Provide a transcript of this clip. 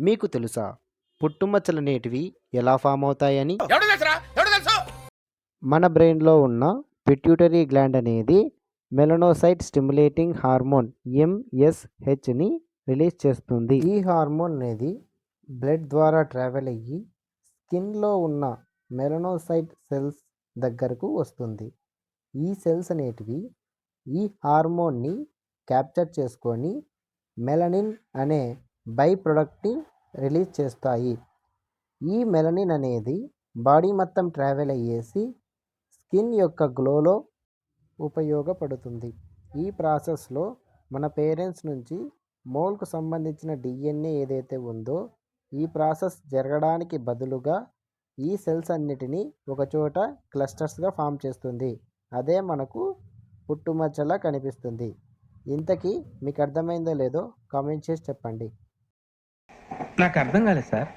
మీకు తెలుసా? పుట్టుమచ్చలు అనేటివి ఎలా ఫామ్ అవుతాయని? మన బ్రెయిన్లో ఉన్న పిట్యూటరీ గ్లాండ్ అనేది మెలనోసైట్ స్టిమ్యులేటింగ్ హార్మోన్ ఎంఎస్హెచ్ని రిలీజ్ చేస్తుంది. ఈ హార్మోన్ అనేది బ్లడ్ ద్వారా ట్రావెల్ అయ్యి స్కిన్లో ఉన్న మెలనోసైట్ సెల్స్ దగ్గరకు వస్తుంది. ఈ సెల్స్ అనేటివి ఈ హార్మోన్ని క్యాప్చర్ చేసుకొని మెలనిన్ అనే బై ప్రొడక్ట్ని రిలీజ్ చేస్తాయి. ఈ మెలనిన్ అనేది బాడీ మొత్తం ట్రావెల్ అయ్యేసి స్కిన్ యొక్క గ్లోలో ఉపయోగపడుతుంది. ఈ ప్రాసెస్లో మన పేరెంట్స్ నుంచి మోల్కు సంబంధించిన డిఎన్ఏ ఏదైతే ఉందో ఈ ప్రాసెస్ జరగడానికి బదులుగా ఈ సెల్స్ అన్నిటినీ ఒకచోట క్లస్టర్స్గా ఫామ్ చేస్తుంది. అదే మనకు పుట్టుమచ్చలా కనిపిస్తుంది. ఇంతకీ మీకు అర్థమైందో లేదో కామెంట్ చేసి చెప్పండి. నాకు అర్థం కాలేదు సార్.